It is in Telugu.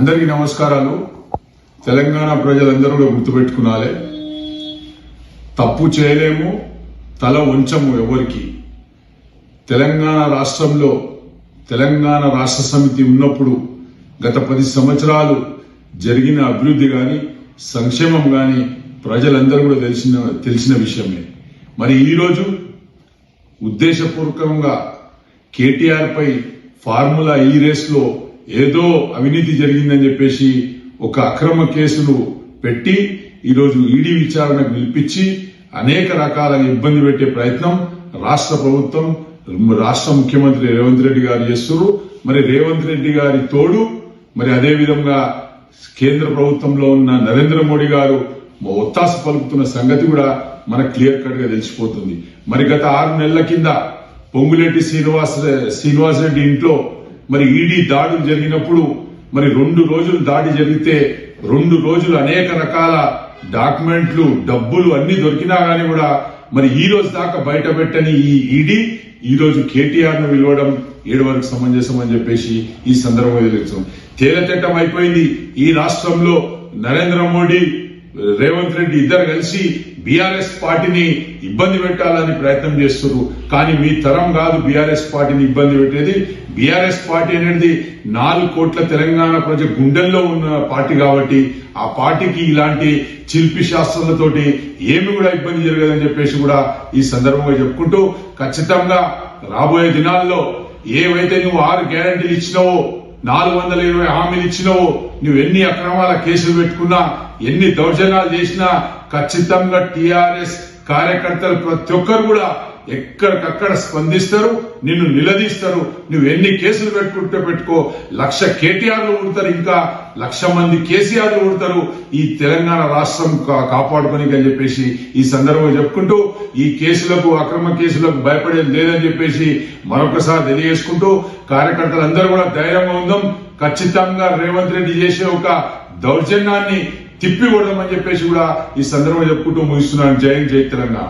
అందరికీ నమస్కారాలు. తెలంగాణ ప్రజలందరూ కూడా గుర్తుపెట్టుకునాలే. తప్పు చేయలేము తల ఉంచము ఎవరికి? తెలంగాణ రాష్ట్రంలో తెలంగాణ రాష్ట్ర సమితి ఉన్నప్పుడు గత పది సంవత్సరాలు జరిగిన అభివృద్ధి కానీ సంక్షేమం కానీ ప్రజలందరూ కూడా తెలిసిన తెలిసిన విషయమే. మరి ఈరోజు ఉద్దేశపూర్వకంగా కేటీఆర్పై ఫార్ములా ఈ రేస్లో ఏదో అవినీతి జరిగిందని చెప్పేసి ఒక అక్రమ కేసులు పెట్టి ఈరోజు ఈడీ విచారణకు పిలిపించి అనేక రకాల ఇబ్బంది పెట్టే ప్రయత్నం రాష్ట్ర ప్రభుత్వం రాష్ట్ర ముఖ్యమంత్రి రేవంత్ రెడ్డి గారు చేస్తున్నారు. మరి రేవంత్ రెడ్డి గారి తోడు మరి అదే విధంగా కేంద్ర ప్రభుత్వంలో ఉన్న నరేంద్ర మోడీ గారు ఒత్తాస పలుకుతున్న సంగతి కూడా మనకు క్లియర్ కట్గా తెలిసిపోతుంది. మరి గత ఆరు నెలల కింద పొంగులేటి శ్రీనివాస్ శ్రీనివాస్ రెడ్డి ఇంట్లో మరి ఈడీ దాడులు జరిగినప్పుడు మరి రెండు రోజులు దాడి జరిగితే రెండు రోజులు అనేక రకాల డాక్యుమెంట్లు డబ్బులు అన్ని దొరికినా గానీ కూడా మరి ఈ రోజు దాకా బయట పెట్టని ఈ ఈడీ ఈ రోజు కేటీఆర్ను పిలవడం ఏడు వరకు సమంజసం అని చెప్పేసి ఈ సందర్భంగా తెలుస్తుంది తేలతెట్టం అయిపోయింది. ఈ రాష్ట్రంలో నరేంద్ర మోడీ రేవంత్ రెడ్డి ఇద్దరు కలిసి బీఆర్ఎస్ పార్టీని ఇబ్బంది పెట్టాలని ప్రయత్నం చేస్తున్నారు. కానీ మీ తరం కాదు బీఆర్ఎస్ పార్టీని ఇబ్బంది పెట్టేది. బీఆర్ఎస్ పార్టీ అనేది నాలుగు కోట్ల తెలంగాణ ప్రజ గుండెల్లో ఉన్న పార్టీ కాబట్టి ఆ పార్టీకి ఇలాంటి శిల్పి శాస్త్రాలతోటి ఏమి కూడా ఇబ్బంది జరగదని చెప్పేసి కూడా ఈ సందర్భంగా చెప్పుకుంటూ ఖచ్చితంగా రాబోయే దినాల్లో ఏవైతే నువ్వు ఆరు గ్యారంటీలు ఇచ్చినావో నాలుగు వందల ఇరవై హామీలు ఇచ్చినవో నువ్వు ఎన్ని అక్రమాల కేసులు పెట్టుకున్నా ఎన్ని దౌర్జన్యాలు చేసినా ఖచ్చితంగా టీఆర్ఎస్ కార్యకర్తలు ప్రతి ఒక్కరు కూడా ఎక్కడికక్కడ స్పందిస్తారు నిన్ను నిలదీస్తారు నువ్వు ఎన్ని కేసులు పెట్టుకుంటే పెట్టుకో లక్ష కేటీఆర్లు ఉడతారు ఇంకా లక్ష మంది కేసీఆర్లు ఉడతారు ఈ తెలంగాణ రాష్ట్రం కా- కాపాడుకొని అని చెప్పేసి ఈ సందర్భంగా చెప్పుకుంటూ ఈ కేసులకు అక్రమ కేసులకు భయపడేది లేదని చెప్పేసి మరొకసారి తెలియజేసుకుంటూ కార్యకర్తలందరూ కూడా ధైర్యంగా ఉందాం. ఖచ్చితంగా రేవంత్ రెడ్డి చేసే ఒక దౌర్జన్యాన్ని తిప్పి కొడదామని చెప్పేసి కూడా ఈ సందర్భంగా చెప్పుకుంటూ ముగిస్తున్నాను. జై జై తెలంగాణ.